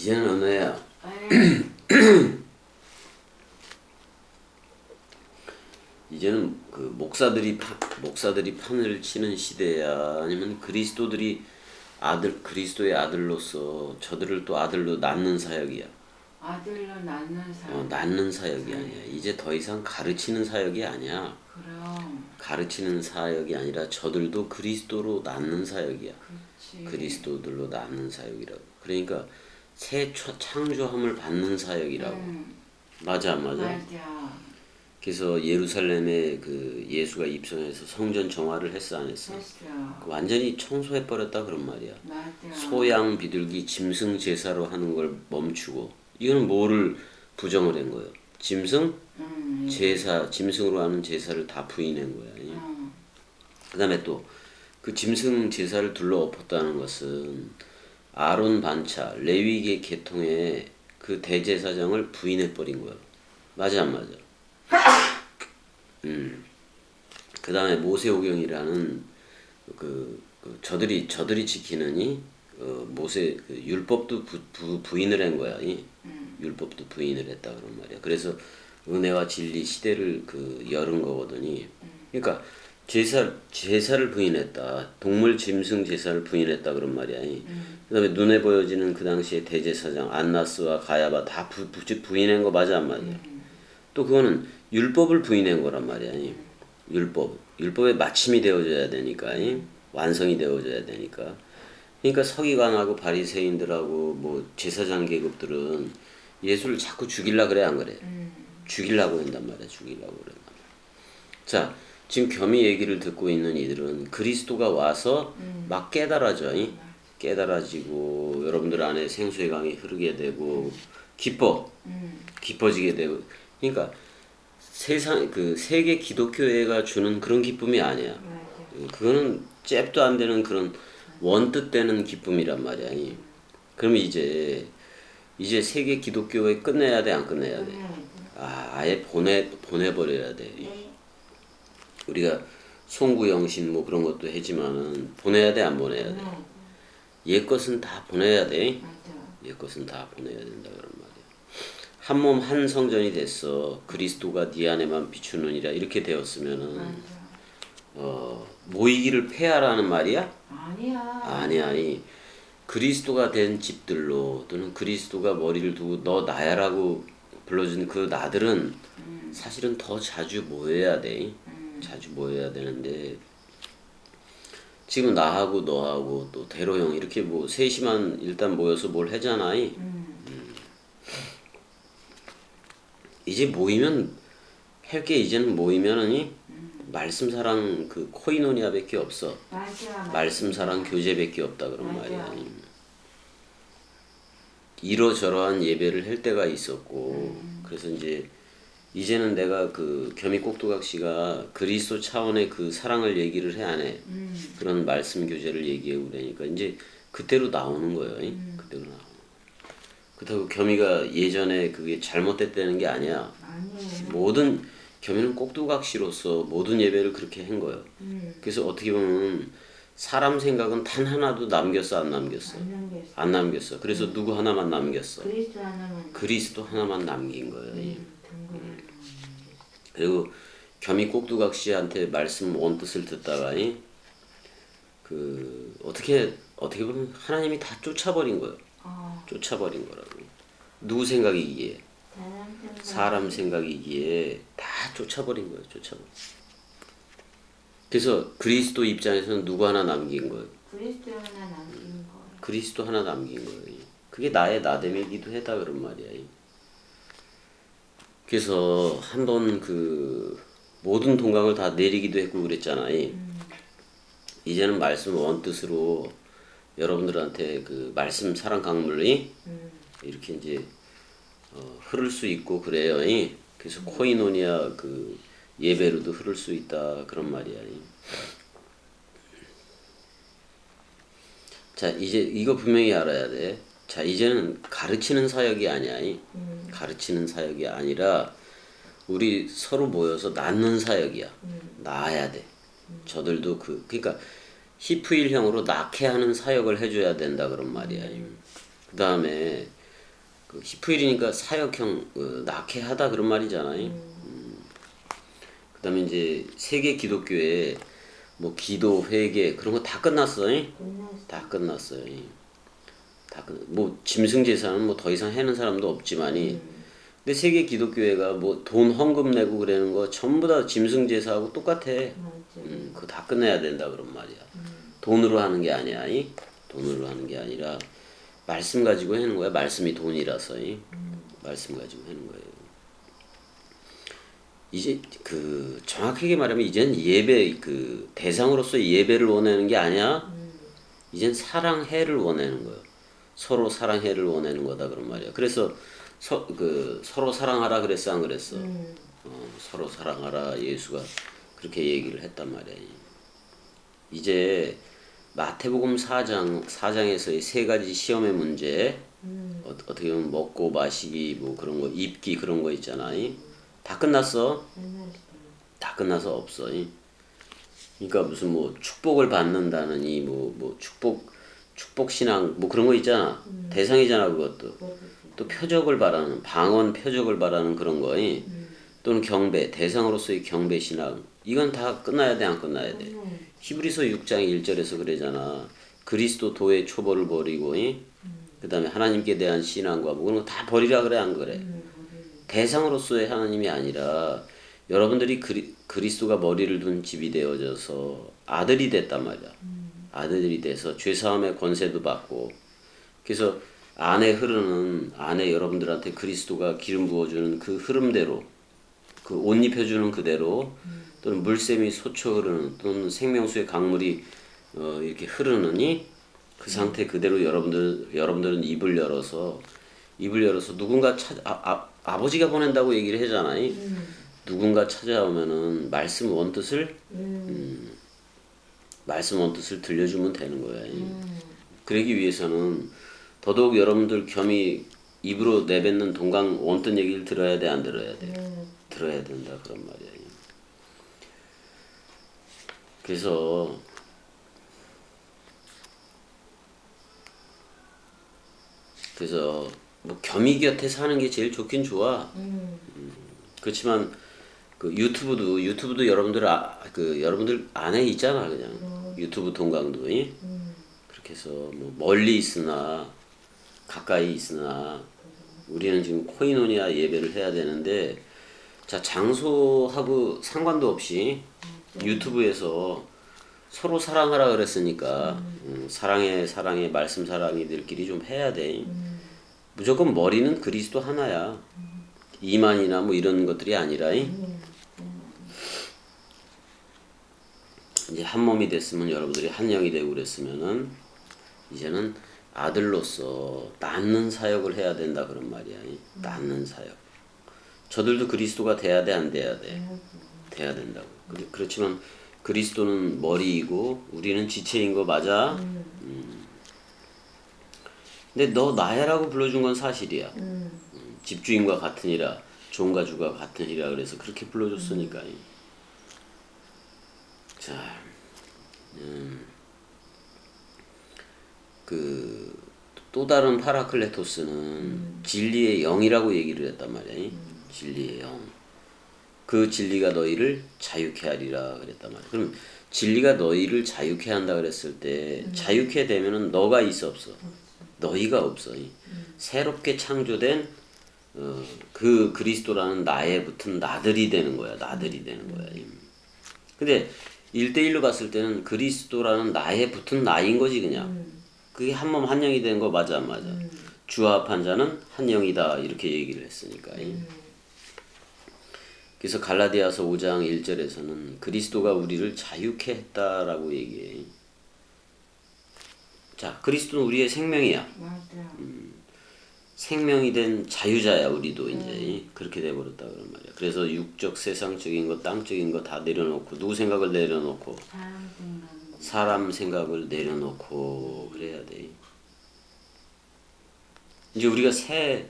이제는. 에이, 이제는 그 목사들이 파, 목사들이 판을 치는 시대야 아니면 그리스도들이 아들 그리스도의 아들로서 저들을 또 아들로 낳는 사역이야. 아들로 낳는 사람. 어, 낳는 사역이 아니야. 이제 더 이상 가르치는 사역이 아니야. 그럼 가르치는 사역이 아니라 저들도 그리스도로 낳는 사역이야. 그렇지. 그리스도들로 낳는 사역이라고. 그러니까 새 초- 창조함을 받는 사역이라고. 음, 맞아, 안 맞아. 맞아. 그래서 예루살렘에 그 예수가 입성해서 성전 정화를 했어 안 했어? 했어. 완전히 청소해 버렸다 그런 말이야. 맞아. 소양 비둘기 짐승 제사로 하는 걸 멈추고 이거는 뭐를 부정을 한 거예요? 짐승 음, 제사 짐승으로 하는 제사를 다 부인한 거야. 음, 그다음에 또 그 짐승 제사를 둘러 엎었다는 것은 아론 반차 레위계 계통의 그 대제사장을 부인해 버린 거야. 맞아 안 맞아? 음. 그 다음에 모세오경이라는 그, 그 저들이 저들이 지키느니 어, 모세 그 율법도 부, 부, 부인을 한 거야. 이. 율법도 부인을 했다 그런 말이야. 그래서 은혜와 진리 시대를 그 열은 거거든요. 그러니까 제사 제사를 부인했다. 동물 짐승 제사를 부인했다 그런 말이야. 이. 그다음에 눈에 보여지는 그 당시에 대제사장 안나스와 가야바 다 부, 부, 부인한 거 맞아 안 맞아? 또 그거는 율법을 부인한 거란 말이야. 이. 율법. 율법의 마침이 되어져야 되니까. 이. 완성이 되어져야 되니까. 그러니까 서기관하고 바리새인들하고 뭐 제사장 계급들은 예수를 자꾸 죽일라 그래 안 그래? 죽이려고 한단 말이야. 죽이려고 그래. 자, 지금 겸이 얘기를 듣고 있는 이들은 그리스도가 와서 막 깨달아져. 이? 깨달아지고 여러분들 안에 생수의 강이 흐르게 되고 기뻐. 기뻐지게 되고. 그러니까 세상 그 세계 기독교회가 주는 그런 기쁨이 아니야. 그거는 잽도 안 되는 그런 원뜻되는 기쁨이란 말이야. 이. 그러면 이제 이제 세계 기독교회 끝내야 돼, 안 끝내야 돼? 아, 아예 보내 보내버려야 돼. 네. 우리가 송구영신 뭐 그런 것도 했지만은 보내야 돼, 안 보내야 돼? 네. 옛 것은 다 보내야 돼. 옛 것은 다 보내야 된다 그런 말이야. 한 몸 한 성전이 됐어. 그리스도가 네 안에만 비추느니라 이렇게 되었으면은. 어 모이기를 폐하라는 말이야? 아니야. 아니 아니 그리스도가 된 집들로 또는 그리스도가 머리를 두고 너 나야라고 불러준 그 나들은 사실은 더 자주 모여야 돼 자주 모여야 되는데 지금 나하고 너하고 또 대로 형 이렇게 뭐 셋이만 일단 모여서 뭘 하잖아 음. 이제 모이면 할게 이제는 모이면은 이 말씀 사랑 그 코이노니아밖에 없어 맞아. 맞아. 말씀 사랑 교제밖에 없다 그런 맞아. 말이야. 이러저러한 예배를 할 때가 있었고 음. 그래서 이제 이제는 내가 그 겸이 꼭두각 씨가 그리스도 차원의 그 사랑을 얘기를 해 안 해. 음. 그런 말씀 교제를 얘기해 그러니까 이제 그때로 나오는 거예요. 음. 그때로 나오는. 그렇다고 겸이가 예전에 그게 잘못됐다는 게 아니야. 아니. 모든 겸이는 꼭두각시로서 모든 예배를 그렇게 한 거예요. 음. 그래서 어떻게 보면 사람 생각은 단 하나도 남겼어 안 남겼어? 안 남겼어. 안 남겼어. 그래서 누구 하나만 남겼어. 그리스도 하나만. 그리스도 하나만 남긴 거예요. 음, 그리고 겸이 꼭두각 씨한테 말씀 원뜻을 듣다가 이, 그 어떻게 어떻게 보면 하나님이 다 쫓아버린 거예요. 어, 쫓아버린 거라고. 누구 생각이기에 사람 생각. 사람 생각이기에 다 쫓아버린 거예요. 쫓아버린. 그래서 그리스도 입장에서는 누구 하나 남긴 거예요. 그리스도 하나 남긴 거. 그리스도 하나 남긴 거예요. 그게 나의 나됨이기도 하다 그런 말이야. 그래서 한 번 그 모든 동강을 다 내리기도 했고 그랬잖아. 이제는 말씀 원뜻으로 여러분들한테 그 말씀 사랑 강물이 음. 이렇게 이제 어, 흐를 수 있고 그래요. 그래서 코이노니아 그 예배로도 흐를 수 있다 그런 말이야. 자 이제 이거 분명히 알아야 돼. 자 이제는 가르치는 사역이 아니야. 음. 가르치는 사역이 아니라 우리 서로 모여서 낳는 사역이야. 낳아야 돼. 저들도 그 그러니까 히프일형으로 낳게 하는 사역을 해줘야 된다 그런 말이야. 그 다음에 그 히프일이니까 사역형 어, 낙해하다 그런 말이잖아요. 음. 그 다음에 이제 세계 기독교에 뭐 기도 회개 그런 거 다 끝났어요. 끝났어. 다 끝났어요. 다 끝. 뭐 짐승 제사는 뭐 더 이상 해는 사람도 없지만이. 근데 세계 기독교회가 뭐 돈 헌금 내고 그러는 거 전부 다 짐승 제사하고 똑같아. 음, 그거 다 끝내야 된다 그런 말이야. 돈으로 하는 게 아니야. 이? 돈으로 하는 게 아니라 말씀 가지고 하는 거야. 말씀이 돈이라서. 이? 말씀 가지고 하는 거예요. 이제 그 정확하게 말하면 이젠 예배 그 대상으로서 예배를 원하는 게 아니야. 이젠 사랑해를 원하는 거예요. 서로 사랑해를 원하는 거다 그런 말이야. 그래서 서, 그 서로 사랑하라 그랬어 안 그랬어? 음. 어, 서로 사랑하라 예수가 그렇게 얘기를 했단 말이야. 이제 마태복음 4장 4장에서의 세 가지 시험의 문제 음. 어, 어떻게 보면 먹고 마시기 뭐 그런 거 입기 그런 거 있잖아. 이? 다 끝났어. 다 끝나서 없어. 이. 그러니까 무슨 뭐 축복을 받는다는 이 뭐뭐 축복 축복 신앙 뭐 그런 거 있잖아. 대상이잖아 그것도. 그것도 또 표적을 바라는 방언 표적을 바라는 그런 거. 이. 또는 경배 대상으로서의 경배 신앙 이건 다 끝나야 돼 안 끝나야 돼. 음. 히브리서 6장 1절에서 그러잖아. 그리스도 도의 초보를 버리고 이? 그다음에 하나님께 대한 신앙과 뭐 그런 거 다 버리라 그래 안 그래? 대상으로서의 하나님이 아니라 여러분들이 그리, 그리스도가 머리를 둔 집이 되어져서 아들이 됐단 말이야. 아들이 돼서 죄사함의 권세도 받고 그래서 안에 흐르는 안에 여러분들한테 그리스도가 기름 부어주는 그 흐름대로 그 옷 입혀주는 그대로 또는 물샘이 솟쳐 흐르는 또는 생명수의 강물이 어, 이렇게 흐르느니 그 상태 그대로 여러분들 여러분들은 입을 열어서 입을 열어서 누군가 찾 아, 아, 아버지가 보낸다고 얘기를 하잖아요. 누군가 찾아오면은 말씀 원뜻을 음. 말씀 원뜻을 들려주면 되는 거예요. 그러기 위해서는 더더욱 여러분들 겸이 입으로 내뱉는 동강 원뜻 얘기를 들어야 돼 안 들어야 돼 음. 들어야 된다 그런 말이야. 그래서 그래서 뭐 겸이 곁에 사는 게 제일 좋긴 좋아. 음. 그렇지만 그 유튜브도 유튜브도 여러분들 아, 그 여러분들 안에 있잖아 그냥 유튜브 동강도 이? 음. 그렇게 해서 뭐 멀리 있으나 가까이 있으나 우리는 지금 코이노니아 예배를 해야 되는데 자 장소하고 상관도 없이 유튜브에서 서로 사랑하라 그랬으니까 음, 사랑해 사랑해 말씀 사랑이들끼리 좀 해야 돼 무조건 머리는 그리스도 하나야 이만이나 뭐 이런 것들이 아니라 이? 이제 한 몸이 됐으면 여러분들이 한 영이 되고 그랬으면은 이제는 아들로서 낳는 사역을 해야 된다 그런 말이야. 이. 낳는 사역. 저들도 그리스도가 돼야 돼 안 돼야 돼. 돼야 된다고. 그렇지만 그리스도는 머리이고 우리는 지체인 거 맞아. 음. 근데 너 나야라고 불러준 건 사실이야. 음. 음, 집주인과 같으니라 종과 주가 같으니라 그래서 그렇게 불러줬으니까. 자, 음, 그 또 다른 파라클레토스는 진리의 영이라고 얘기를 했단 말이야. 진리의 영. 그 진리가 너희를 자유케 하리라 그랬단 말이야. 그럼 진리가 너희를 자유케 한다 그랬을 때 자유케 되면은 너가 있어 없어? 너희가 없어. 새롭게 창조된 어, 그 그리스도라는 나에 붙은 나들이 되는 거야. 나들이 되는 거야. 근데 일대일로 봤을 때는 그리스도라는 나에 붙은 나인 거지 그냥. 그게 한 몸 한 영이 된 거 맞아 안 맞아? 주합한 자는 한 영이다 이렇게 얘기를 했으니까. 그래서 갈라디아서 5장 1절에서는 그리스도가 우리를 자유케 했다라고 얘기해. 자, 그리스도는 우리의 생명이야. 맞아. 생명이 된 자유자야 우리도 이제 그렇게 돼 버렸다 그런 말이야. 그래서 육적 세상적인 거 땅적인 거 다 내려놓고 누구 생각을 내려놓고 사람 생각. 사람 생각을 내려놓고 그래야 돼. 이제 우리가 새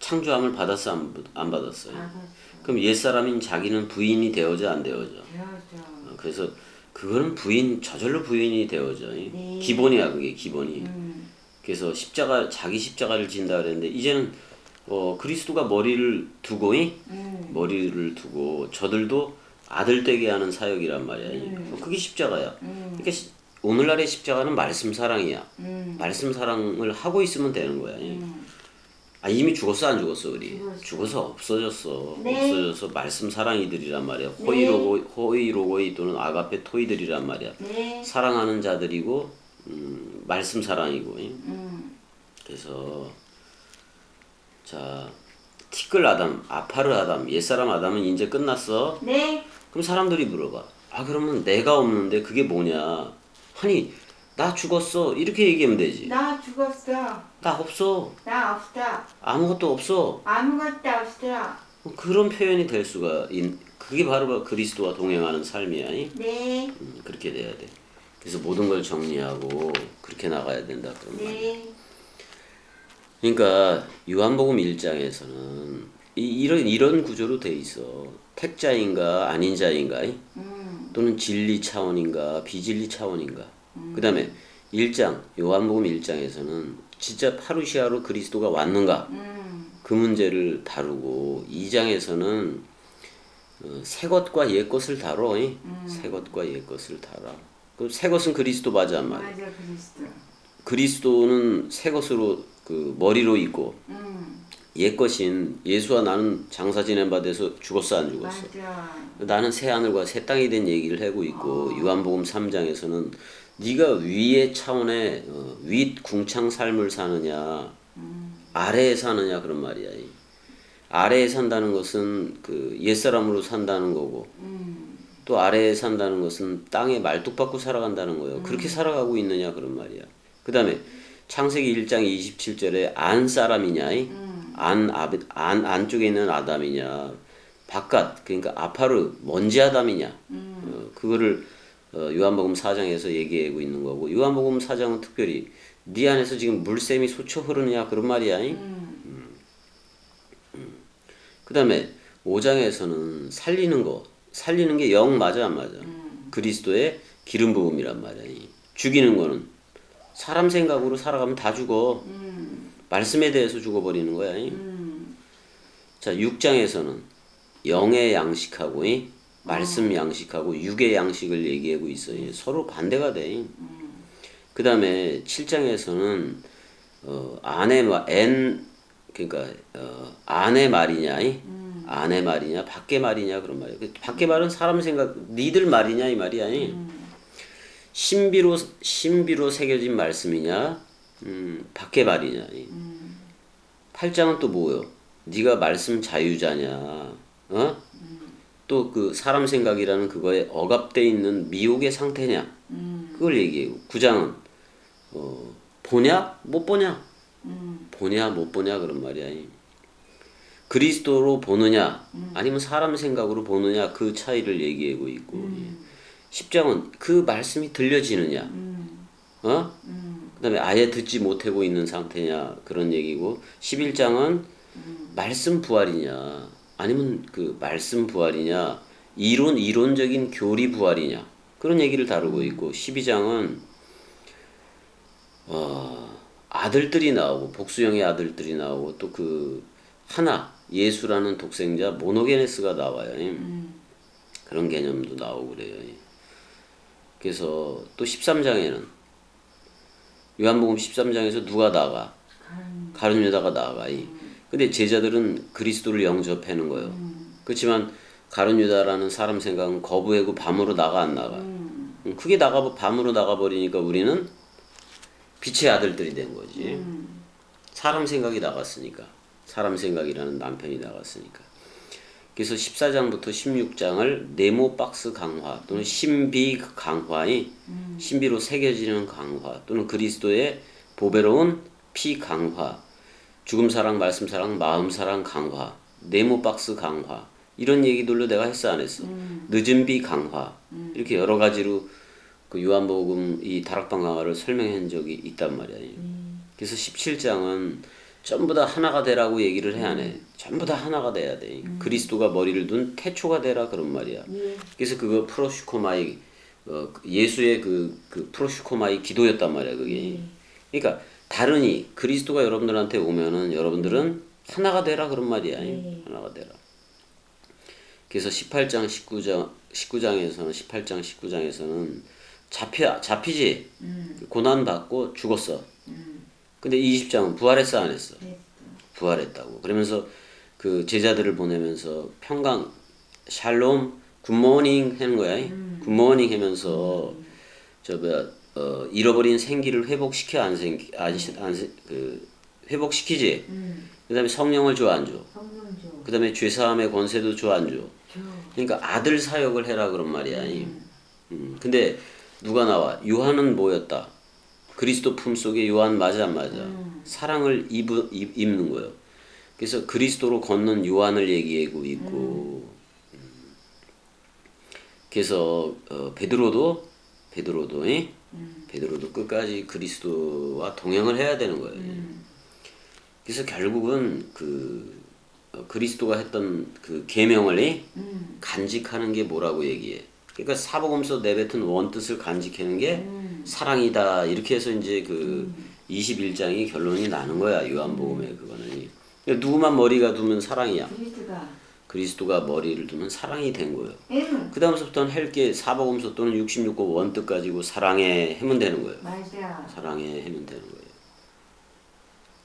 창조함을 받았어 안, 안 받았어요? 받았어. 그럼 옛 사람인 자기는 부인이 되어져 안 되어져? 되어져. 어, 그래서 그거는 부인 저절로 부인이 되어져. 네. 기본이야 그게 기본이. 음. 그래서 십자가 자기 십자가를 진다 그랬는데 이제는 어, 그리스도가 머리를 두고 이? 음. 머리를 두고 저들도 아들 되게 하는 사역이란 말이야. 이. 그게 십자가야. 그러니까 시- 오늘날의 십자가는 말씀 사랑이야. 음. 말씀 사랑을 하고 있으면 되는 거야. 이. 아 이미 죽었어 안 죽었어 우리 죽어서 없어졌어 네. 없어져서 말씀 사랑이들이란 말이야 호이로고 호이로고이 또는 아가페 토이들이란 말이야 네. 사랑하는 자들이고 음, 말씀 사랑이고 이. 음. 그래서 자 티끌 아담 아파르 아담 옛사람 아담은 이제 끝났어 네. 그럼 사람들이 물어봐 아 그러면 내가 없는데 그게 뭐냐 아니 나 죽었어 이렇게 얘기하면 되지 나 죽었어. 나 없어 나 없다. 아무것도 없어 아무것도 없어. 그런 표현이 될 수가 있, 그게 바로 그리스도와 동행하는 삶이야 이? 네. 음, 그렇게 돼야 돼 그래서 모든 걸 정리하고 그렇게 나가야 된다 그런 네. 그러니까 요한복음 1장에서는 이, 이런 이런 구조로 돼 있어. 택자인가 아닌 자인가 음. 또는 진리 차원인가 비진리 차원인가. 그다음에 1장 요한복음 1장에서는 진짜 파루시아로 그리스도가 왔는가 음. 그 문제를 다루고 2장에서는 어, 새 것과 옛 것을 다뤄. 이? 새 것과 옛 것을 다뤄. 그새 것은 그리스도 맞아 안 맞아? 맞아 그리스도. 그리스도는 새 것으로 그 머리로 있고 음. 옛 것인 예수와 나는 장사 지낸 바 돼서 죽었어 안 죽었어 맞아. 나는 새 하늘과 새 땅이 된 얘기를 하고 있고 요한복음 3장에서는 네가 위의 차원의 어, 윗 궁창 삶을 사느냐 아래에 사느냐 그런 말이야 이. 아래에 산다는 것은 그 옛사람으로 산다는 거고 음. 또 아래에 산다는 것은 땅에 말뚝박고 살아간다는 거예요. 그렇게 살아가고 있느냐 그런 말이야. 그 다음에 창세기 1장 27절에 안 사람이냐, 이? 안, 아베, 안 안쪽에 있는 아담이냐, 바깥 그러니까 아파르 먼지 아담이냐, 어, 그거를 어, 요한복음 4장에서 얘기하고 있는 거고 요한복음 4장은 특별히 네 안에서 지금 물샘이 솟쳐 흐르느냐 그런 말이야. 이? 그 다음에 5장에서는 살리는 거, 살리는 게 영 맞아 안 맞아? 그리스도의 기름 부음이란 말이야. 이. 죽이는 거는 사람 생각으로 살아가면 다 죽어. 말씀에 대해서 죽어버리는 거야. 이. 자, 6장에서는 영의 양식하고 이, 말씀 양식하고 육의 양식을 얘기하고 있어. 요 서로 반대가 돼. 그 다음에 7장에서는 어, 아내 마, 엔 그러니까 어, 아내 말이냐, 이? 아내 말이냐, 밖에 말이냐 그런 말이야. 그 밖에 말은 사람 생각, 니들 말이냐 이 말이야. 이? 신비로 신비로 새겨진 말씀이냐, 음, 밖에 말이냐. 이? 8장은 또 뭐요? 네가 말씀 자유자냐, 어? 또그 사람 생각이라는 그거에 억압돼 있는 미혹의 상태냐, 그걸 얘기해요. 9장은 어, 보냐, 못 보냐, 보냐, 못 보냐 그런 말이야. 이. 그리스도로 보느냐, 아니면 사람 생각으로 보느냐 그 차이를 얘기하고 있고. 예. 10장은 그 말씀이 들려지느냐, 어? 그다음에 아예 듣지 못하고 있는 상태냐 그런 얘기고 11장은 말씀 부활이냐 아니면 그 말씀 부활이냐 이론 이론적인 교리 부활이냐 그런 얘기를 다루고 있고 12장은 어, 아들들이 나오고 복수형의 아들들이 나오고 또 그 하나 예수라는 독생자 모노게네스가 나와요. 그런 개념도 나오고 그래요. 그래서 또 13장에는 요한복음 13장에서 누가 나가? 가룟 유다가 나가. 이. 근데 제자들은 그리스도를 영접하는 거예요. 그렇지만 가룟 유다라는 사람 생각은 거부하고 밤으로 나가 안 나가. 음, 그게 나가 밤으로 나가 버리니까 우리는 빛의 아들들이 된 거지. 사람 생각이 나갔으니까. 사람 생각이라는 남편이 나갔으니까. 그래서 14장부터 16장을 네모 박스 강화 또는 신비 강화의 신비로 새겨지는 강화 또는 그리스도의 보배로운 피 강화 죽음 사랑 말씀 사랑 마음 사랑 강화 네모 박스 강화 이런 얘기들로 내가 했어 안 했어? 늦은 비 강화. 이렇게 여러 가지로 그 요한복음 이 다락방 강화를 설명한 적이 있단 말이야. 그래서 17장은 전부 다 하나가 되라고 얘기를 해야 해. 전부 다 하나가 돼야 돼. 그리스도가 머리를 둔 태초가 되라 그런 말이야. 예. 그래서 그거 프로슈코마이 어, 예수의 그, 그 프로슈코마이 기도였단 말이야 그게. 그러니까 다르니 그리스도가 여러분들한테 오면은 여러분들은 하나가 되라 그런 말이야. 네. 하나가 되라. 그래서 18장 19장 19장에서는 18장 19장에서는 잡혀 잡히지 고난 받고 죽었어. 근데 20장은 부활했어 안 했어? 됐어. 부활했다고. 그러면서 그 제자들을 보내면서 평강 샬롬 굿모닝 하는 거야. 굿모닝 하면서 저 뭐야 어, 잃어버린 생기를 회복시켜 안 생기 안안그 회복시키지. 그다음에 성령을 줘안 줘. 그다음에 죄 사함의 권세도 줘 안 줘. 줘. 그러니까 아들 사역을 해라 그런 말이야. 음. 근데 누가 나와? 요한은 뭐였다? 그리스도 품 속에 요한 맞아 안 맞아? 사랑을 입, 입, 입는 거예요. 그래서 그리스도로 걷는 요한을 얘기하고 있고, 음. 그래서 어, 베드로도 베드로도 예? 베드로도 끝까지 그리스도와 동행을 해야 되는 거예요. 그래서 결국은 그 어, 그리스도가 했던 그 계명을 예? 간직하는 게 뭐라고 얘기해. 그러니까 사복음서 내뱉은 원뜻을 간직하는 게 사랑이다. 이렇게 해서 이제 그 21장이 결론이 나는 거야. 요한복음에 그거는. 그러니까 누구만 머리가 두면 사랑이야. 그리스도가 머리를 두면 사랑이 된 거예요. 응. 그 다음부터는 헬게 사복음서 또는 66권 원뜻 가지고 사랑에 해면 되는 거예요. 사랑에 해면 되는 거예요.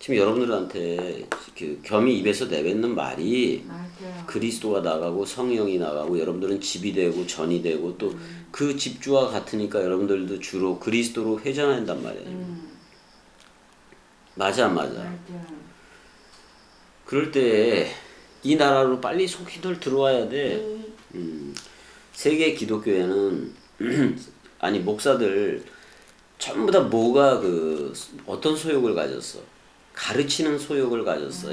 지금 여러분들한테 그 겸이 입에서 내뱉는 말이 맞아. 그리스도가 나가고 성령이 나가고 여러분들은 집이 되고 전이 되고 또 그 집주와 같으니까 여러분들도 주로 그리스도로 회전한단 말이에요. 맞아 안 맞아? 맞아. 그럴 때 이 나라로 빨리 속히들 들어와야 돼. 음, 세계 기독교회는 아니 목사들 전부 다 뭐가 그 어떤 소욕을 가졌어? 가르치는 소욕을 가졌어.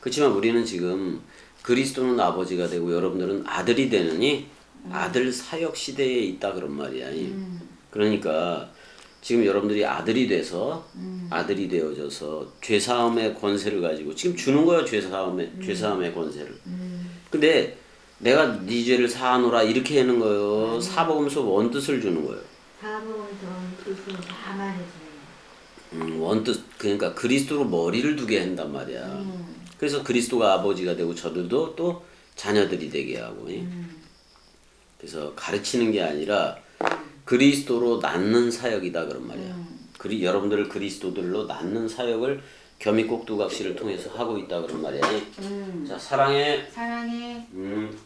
그렇지만 우리는 지금 그리스도는 아버지가 되고 여러분들은 아들이 되느니 아들 사역 시대에 있다 그런 말이야. 그러니까 지금 여러분들이 아들이 돼서 아들이 되어져서 죄 사함의 권세를 가지고 지금 주는 거야 죄 사함의 죄 사함의 권세를. 근데 내가 네 죄를 사하노라 이렇게 하는 거예요. 사복음서 원 뜻을 주는 거예요. 사복음서 뜻을 다 말해줘요. 음, 원뜻 그러니까 그리스도로 머리를 두게 한단 말이야. 그래서 그리스도가 아버지가 되고 저들도 또 자녀들이 되게 하고. 예? 그래서 가르치는 게 아니라 그리스도로 낳는 사역이다 그런 말이야. 그리 여러분들을 그리스도들로 낳는 사역을 겸이 꼭두각시를 통해서 하고 있다 그런 말이야. 자 사랑해. 사랑해. 음.